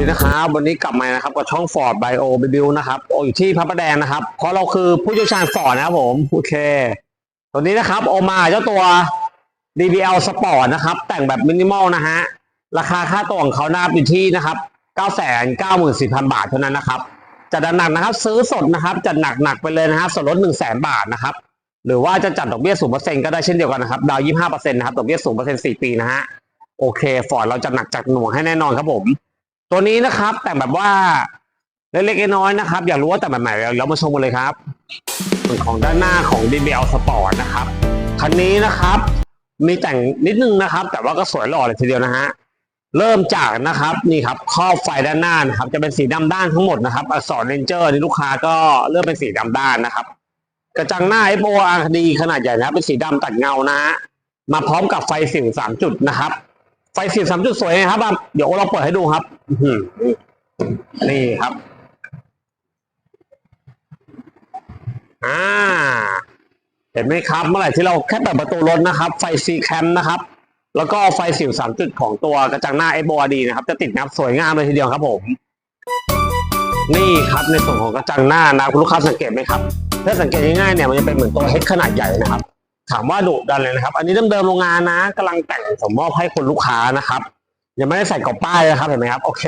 ดีนะครับวันนี้กลับมานะครับกับช่อง Ford Bio b b u นะครับโออยู่ที่พระประแดงนะครับ เพราะเราคือผู้เชี่ยวชาญฟอร์ดนะครับผมโอเคตัวนี้นะครับโอมาเจ้าตัว DBL Sport นะครับ แต่งแบบมินิมอลนะฮะราคาค่าตัวของเขาหน้าอยู่ที่นะครับ994,000 บาทเท่านั้นนะครับจัดหนักนะครับ ซื้อสดนะครับจัดหนักหนักๆไปเลยนะฮะส่วนลด100,000 บาทนะครับหรือว่าจะจัดดอกเบี้ย0%ก็ได้เช่นเดียวกันนะครับดาวน์25%นะครับดอกเบี้ย0% 4ปีนะฮะโอเคฟอร์ดเราจะหนักจัดหน่วงให้แน่นอนครับผม ตัวนี้นะครับ แต่งแบบว่าเล็กๆน้อยๆนะครับ อยากรู้ว่าแต่งแบบไหนเรามาชมกันเลยครับส่วนของด้านหน้าของ DBL Sport นะครับคันนี้นะครับ มีแต่งนิดนึงนะครับ แต่ว่าก็สวยหล่อเลยทีเดียวนะฮะเริ่มจากนะครับนี่ครับครอบไฟด้านหน้านะครับ จะเป็นสีดำด้านทั้งหมดนะครับ อักษรเรนเจอร์นี่ลูกค้าก็เลือกเป็นสีดำด้านนะครับ กระจังหน้า f o r d ขนาดใหญ่นะครับเป็นสีดำตัดเงานะฮะมาพร้อมกับไฟสิวสามจุดนะครับ ไฟสิวสามจุดสวยนะครับอะเดี๋ยวเราเปิดให้ดูครับอื้อหือนี่ครับ อ่า เห็นไหมครับ เมื่อไหร่ที่เราแค่เปิดประตูรถนะครับ ไฟซีแคมนะครับ แล้วก็ไฟสิวสามจุดของตัวกระจังหน้า f o r d นะครับ จะติดงับสวยงามเลยทีเดียวครับผม นี่ครับในส่วนของกระจังหน้านะคุณลูกค้าสังเกตไหมครับ ถ้าสังเกตง่ายๆเนี่ยมันจะเป็นเหมือนตัวเฮดขนาดใหญ่นะครับ ถามว่าดุดันเลยนะครับ อันนี้เดิมๆโรงงานนะกำลังแต่งสมมอบให้คนลูกค้านะครับยังไม่ได้ใส่กรอบป้ายนะครับเห็นไหมครับโอเค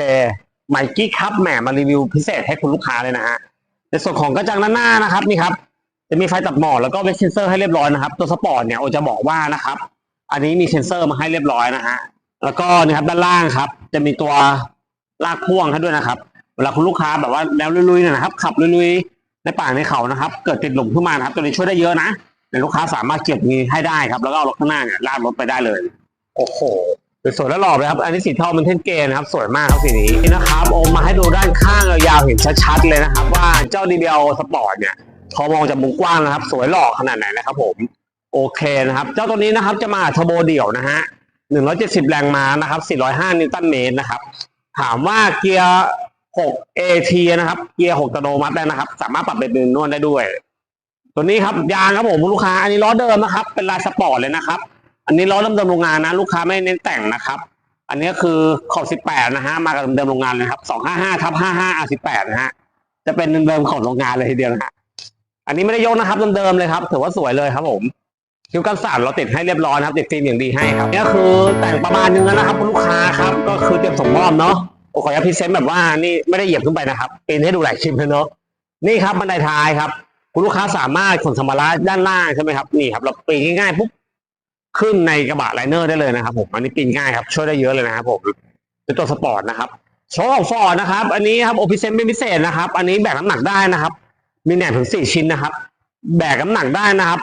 ไมกี้ครับแหมมารีวิวพิเศษให้คุณลูกค้าเลยนะฮะในส่วนของกระจังด้านหน้านะครับนี่ครับจะมีไฟตัดหมอกแล้วก็เวทเซนเซอร์ให้เรียบร้อยนะครับ ตัวสปอร์ตเนี่ยโอจะบอกว่านะครับ อันนี้มีเซนเซอร์มาให้เรียบร้อยนะฮะแล้วก็นี่ครับด้านล่างครับ จะมีตัวลากพ่วงให้ด้วยนะครับเวลาคุณลูกค้าแบบว่าแล้วลุยๆนะครับ ขับลุยๆในป่าในเขานะครับ เกิดติดหลุมขึ้นมานะครับ ตัวนี้ช่วยได้เยอะนะ ลูกค้าสามารถเก็บนี้ให้ได้ครับ แล้วก็เอารถข้างหน้าเนี่ยลากรถไปได้เลย โอ้โหสวยและหล่อเลยครับ อันนี้สีเทาเป็นเทนเกนนะครับ สวยมากครับสีนี้นี่นะครับโอมมาให้ดูด้านข้างยาวๆเห็นชัดๆเลยนะครับ ว่าเจ้า DBL Sport เนี่ยพอมองจากมุมกว้างนะครับ สวยหล่อขนาดไหนนะครับ ผม โอเคนะครับ เจ้าตัวนี้นะครับจะมาเทอร์โบเดี่ยวนะฮะ170แรงม้านะครับ405นิวตันเมตรนะครับ ถามว่าเกียร์6 AT นะครับ เกียร์6อัตโนมัติได้นะครับ สามารถปรับเป็นนวลได้ด้วย ตัวนี้ครับยางครับผมลูกค้าอันนี้ล้อเดิมนะครับ เป็นลายสปอร์ตเลยนะครับ อันนี้ล้อเดิมๆโรงงานนะ ลูกค้าไม่เน้นแต่งนะครับ อันนี้คือขอบ18 นะฮะมากับเดิมโรงงานเลยครับ255ทับ55 R18 นะฮะจะเป็นเดิมของโรงงานเลยทีเดียวนะฮะอันนี้ไม่ได้ยกนะครับเดิมๆเลยครับถือว่าสวยเลยครับผมคิ้วกันสาดเราติดให้เรียบร้อยนะครับติดฟิล์มอย่างดีให้ครับนี่คือแต่งประมาณนึงแล้วนะครับคุณลูกค้าครับก็คือเตรียมส่งมอบเนาะโอ้ขออนุญาตพรีเซนต์แบบว่านี่ไม่ได้เหยียบขึ้นไปนะครับปีนให้ดูหลายคลิปเลยเนาะนี่ครับบันไดท้ายครับ คุณลูกค้าสามารถขนสัมภาระด้านล่างใช่ไหมครับนี่ครับเราปีนง่ายๆปุ๊บขึ้นในกระบะไลเนอร์ได้เลยนะครับผมอันนี้ปีนง่ายครับช่วยได้เยอะเลยนะครับผมเป็นตัวสปอร์ตนะครับโชว์ของฟอร์ดนะครับ อันนี้ครับโอพิเซนเป็นพิเศษนะครับ อันนี้แบกน้ำหนักได้นะครับ มีแหนบถึงสี่ชิ้นนะครับ แบกน้ำหนักได้นะครับ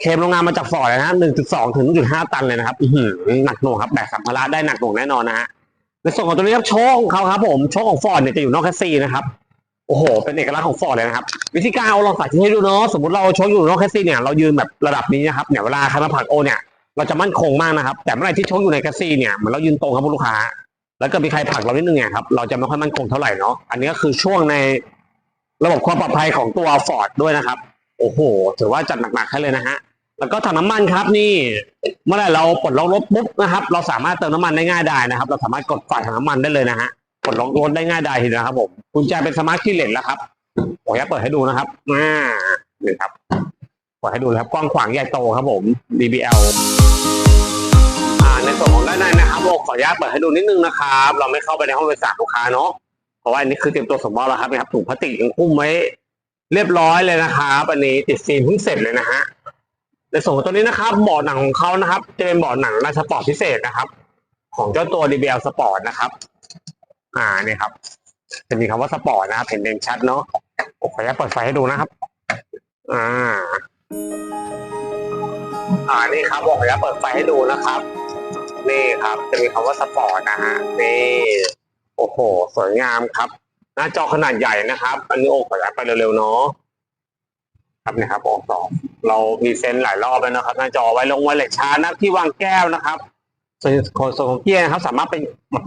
เคมโรงงานมาจากฟอร์ดเลยนะฮะ1.2ถึง1.5ตันเลยนะครับหนักหน่วงครับแบกสัมภาระได้หนักหน่วงแน่นอนนะฮะในส่วนของตัวนี้ครับโชคของเขาครับผมโชคของฟอร์ดเนี่ยจะอยู่นอกแคสซีนะครับ โอ้โห เป็นเอกลักษณ์ของฟอร์ดเลยนะครับ วิธีการเอาลองสาธิตให้ดูเนาะ สมมติเราชคอยู่นอกแคสซีเนี่ย เรายืนแบบระดับนี้นะครับ เนี่ย เวลาใครมาผักโอเนี่ย เราจะมั่นคงมากนะครับ แต่เมื่อไหร่ที่ชคอยู่ในแคสซีเนี่ย เหมือนเรายืนตรงครับคุณลูกค้า แล้วก็มีใครผักเรานิดนึงเนี่ยครับ เราจะไม่ค่อยมั่นคงเท่าไหร่เนาะ อันนี้ก็คือช่วงในระบบความปลอดภัยของตัวฟอร์ดด้วยนะครับ โอ้โห ถือว่าจัดหนักๆให้เลยนะฮะ แล้วก็ถังน้ำมันครับนี่ เมื่อไหร่เราปลดล็อกรถปุ๊บนะครับ เราสามารถเติมน้ำมันได้ง่ายได้นะครับ เราสามารถกดฝาถังน้ำมันได้เลยนะฮะ ปลดล็อกรถได้ง่ายได้ทีเดียวครับผมกุญแจเป็นสมาร์ทคีย์เลสแล้วครับผมจะเปิดให้ดูนะครับอ่านี่ครับเปิดให้ดูเลยครับกว้างขวางใหญ่โตครับผม DBL อ่าในส่วนของด้านในนะครับผมขออนุญาตเปิดให้ดูนิดนึงนะครับ เราไม่เข้าไปในห้องโดยสารลูกค้าเนาะเพราะว่าอันนี้คือเตรียมตัวสมมติแล้วครับนะครับถุงพลาสติกยังคุ้มไว้เรียบร้อยเลยนะครับอันนี้ติดฟิล์มเพิ่งเสร็จเลยนะฮะในส่วนของตัวนี้นะครับเบาะหนังของเขานะครับ จะเป็นเบาะหนังลายสปอร์ตพิเศษนะครับ ของเจ้าตัว DBL Sport นะครับ อ่าเนี่ยครับ จะมีคำว่าสปอร์ตนะครับเห็นเด่นชัดเนาะขออนุญาตเปิดไฟให้ดูนะครับ อ่า อ่านี่ครับผมขออนุญาตเปิดไฟให้ดูนะครับ นี่ครับ จะมีคำว่าสปอร์ตนะฮะนี่โอ้โห สวยงามครับ หน้าจอขนาดใหญ่นะครับ อันนี้โอ้ขออนุญาตไปเร็วๆเนาะครับนี่ครับออกสองเราพรีเซนต์หลายรอบแล้วนะครับ หน้าจอไว้ลงไว้เล็กชาร์จนะที่วางแก้วนะครับ ส่วนส่วนของเกียร์นะครับ สามารถเป็น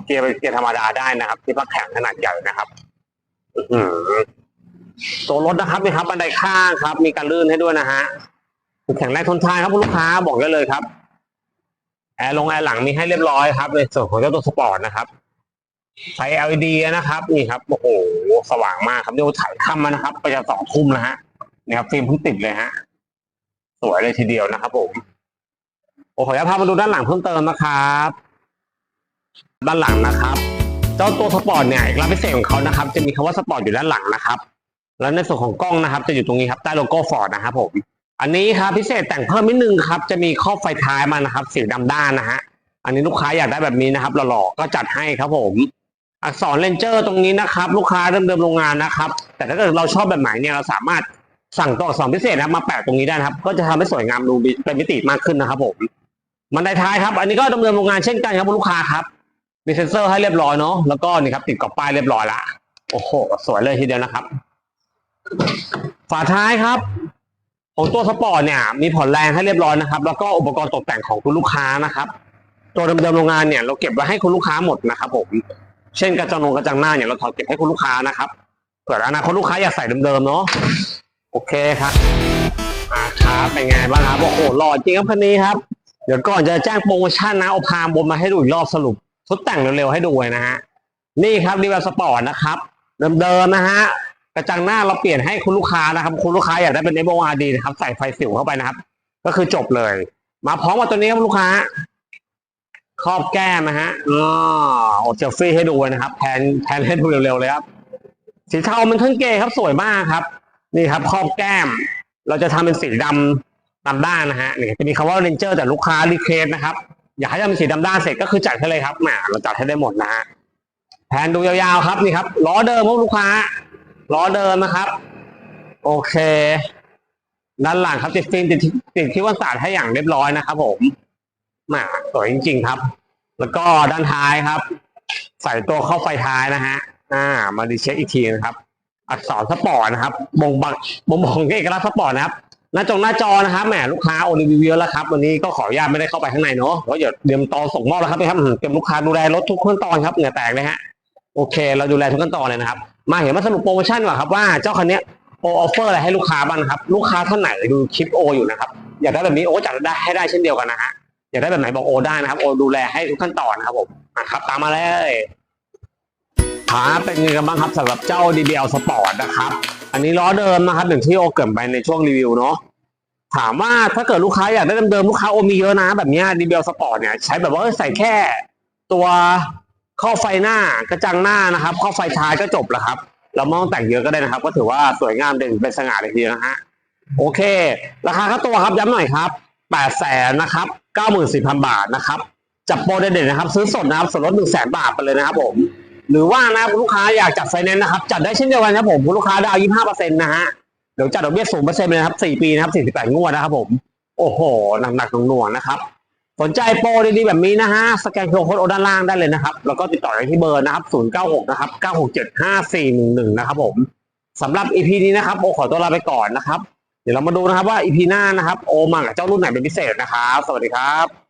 เกียร์เป็นเกียร์ธรรมดาได้นะครับ ที่พักแข็งขนาดใหญ่นะครับอื้อหือตัวรถนะครับนี่ครับบันไดข้างครับ มีการลื่นให้ด้วยนะฮะแข็งแรงทนทานครับคุณลูกค้าบอกได้เลยครับแอร์ลงแอร์หลังมีให้เรียบร้อยครับในส่วนของเจ้าตัวสปอร์ตนะครับไฟ LED นะครับ นี่ครับโอ้โหสว่างมากครับเดี๋ยวถ่ายค่ำมานะครับไปจะสองทุ่มแล้วฮะนี่ครับฟิล์มเพิ่งติดเลยฮะสวยเลยทีเดียวนะครับผม โอ้ขออนุญาตพามาดูด้านหลังเพิ่มเติมนะครับ ด้านหลังนะครับ เจ้าตัวสปอร์ตเนี่ยเอกลักษณ์พิเศษของเขานะครับ จะมีคำว่าสปอร์ตอยู่ด้านหลังนะครับ แล้วในส่วนของกล้องนะครับ จะอยู่ตรงนี้ครับใต้โลโก้ฟอร์ดนะครับผมอันนี้ครับพิเศษแต่งเพิ่มนิดนึงครับ จะมีครอบไฟท้ายมานะครับสีดำด้านนะฮะอันนี้ลูกค้าอยากได้แบบนี้นะครับหล่อๆก็จัดให้ครับผมอักษรเลนเจอร์ตรงนี้นะครับ ลูกค้าเดิมๆโรงงานนะครับ แต่ถ้าเกิดเราชอบแบบไหนเนี่ยเราสามารถสั่งตัวอักษรพิเศษนะมาแปะตรงนี้ได้นะครับ ก็จะทำให้สวยงามดูเป็นมิติมากขึ้นนะครับผม มันไดท้ายครับ อันนี้ก็ดำเนินโรงงานเช่นกันครับลูกค้าครับมีเซ็นเซอร์ให้เรียบร้อยเนาะแล้วก็นี่ครับติดกรอบป้ายเรียบร้อยละโอ้โหสวยเลยทีเดียวนะครับ ฝาท้ายครับ ของตัวสปอร์ตเนี่ย มีผ่อนแรงให้เรียบร้อยนะครับ แล้วก็อุปกรณ์ตกแต่งของคุณลูกค้านะครับ ตัวเดิมๆโรงงานเนี่ย เราเก็บไว้ให้คุณลูกค้าหมดนะครับผมเช่นกระจังนงกระจังหน้าเนี่ยเราถอดเก็บให้คุณลูกค้านะครับเผื่ออนาคตลูกค้าอยากใส่เดิมๆเนาะโอเคครับอ่าครับเป็นไงบ้างครับโอ้โหหล่อจริงครับคันนี้ครับ เดี๋ยวก่อนจะแจ้งโปรโมชั่นนะเอาพามบนมาให้ดูอีกรอบสรุปชุดแต่งเร็วๆให้ดูเลยนะฮะนี่ครับดีเวลสปอร์ตนะครับเดิมๆนะฮะกระจังหน้าเราเปลี่ยนให้คุณลูกค้านะครับ คุณลูกค้าอยากได้เป็น f o r d นะครับ ใส่ไฟสิวเข้าไปนะครับ ก็คือจบเลย มาพร้อมกับตัวนี้ครับลูกค้าครอบแก้มนะฮะอ๋อเจลฟี่ให้ดูนะครับแพนแพนให้ดูเร็วๆเลยครับ สีเทามันเครื่องเกย์ครับสวยมากครับ นี่ครับครอบแก้ม เราจะทำเป็นสีดำ ดำด้านนะฮะนี่จะมีคำว่าเรนเจอร์แต่ลูกค้ารีเควสนะครับ อยากให้ทำสีดำด้านเสร็จก็คือจัดให้เลยครับแหมเราจัดให้ได้หมดนะฮะแผนดูยาวๆครับนี่ครับล้อเดิมครับลูกค้าล้อเดิมนะครับ โอเคด้านหลังครับติดฟิล์มติดติดที่วันศาสตร์ให้อย่างเรียบร้อยนะครับ ผมหมาสวยจริง ๆครับ แล้วก็ด้านท้ายครับ ใส่ตัวเข้าไฟท้ายนะฮะ อ่า มาดีเช็คอีกทีนะครับ อักษรสปอร์ตนะครับบ่งบอกบ่งบอกถึงเอกลักษณ์สปอร์ตนะครับ หน้าจงหน้าจอนะครับแหมลูกค้าโอรีวิวเยอะแล้วครับวันนี้ก็ขออนุญาตไม่ได้เข้าไปข้างในเนาะเพราะเดี๋ยวเตรียมตอนส่งมอบแล้วครับนะครับเตรียมลูกค้าดูแลรถทุกขั้นตอนครับเหงื่อแตกเลยฮะโอเค เราดูแลทุกขั้นตอนเลยนะครับ มาเห็นมาสรุปโปรโมชั่นว่าครับว่าเจ้าคันนี้โอออฟเฟอร์อะไรให้ลูกค้าบ้างครับลูกค้าท่านไหนดูคลิปโออยู่นะครับอยากได้แบบนี้โอจัดได้ให้ได้เช่นเดียวกันนะฮะอยากได้แบบไหนบอกโอได้นะครับโอดูแลให้ทุกขั้นตอนนะครับผมอะครับ ตามมาเลยครับเป็นยังไงกันบ้างครับสำหรับเจ้า DBL Sport นะครับ อันนี้ล้อเดิมนะครับอย่างที่โอเกิดไปในช่วงรีวิวเนาะถามว่าถ้าเกิดลูกค้าอยากได้เดิมๆลูกค้าโอมีเยอะนะ แบบนี้ดีเบลสปอร์ตเนี่ยใช้แบบว่าใส่แค่ ตัวข้อไฟหน้ากระจังหน้านะครับข้อไฟท้ายก็จบแล้วครับ เราไม่ต้องแต่งเยอะก็ได้นะครับ ก็ถือว่าสวยงามเด่นเป็นสง่าเลยทีนะฮะโอเค ราคาค่าตัวครับย้ำหน่อยครับแปดแสนนะครับเก้าหมื่นสี่พันบาทนะครับจับโปรเด่นๆนะครับ ซื้อสดนะครับส่วนลดหนึ่งแสนบาทไปเลยนะครับผม หรือว่านะคุณลูกค้าอยากจัดไฟแนนซ์นะครับ จัดได้เช่นเดียวกันครับผมคุณลูกค้าดาวยี่ห้าเปอร์เซ็นต์นะฮะเดี๋ยวจัดดอกเบี้ยศูนย์เปอร์เซ็นต์เลยนะครับสี่ปีนะครับสี่สิบแปดงวดนะครับผมโอ้โหหนักๆหน่วงๆนะครับ สนใจโปรดีๆแบบนี้นะฮะสแกนโค้ดโอด้านล่างได้เลยนะครับ แล้วก็ติดต่อได้ที่เบอร์นะครับศูนย์เก้าหกนะครับเก้าหกเจ็ดห้าสี่หนึ่งหนึ่งนะครับผมสำหรับ EP นี้นะครับโอขอตัวลาไปก่อนนะครับเดี๋ยวเรามาดูนะครับว่า EP หน้านะครับโอมากับเจ้ารุ่นไหนเป็นพิเศษนะครับ สวัสดีครับ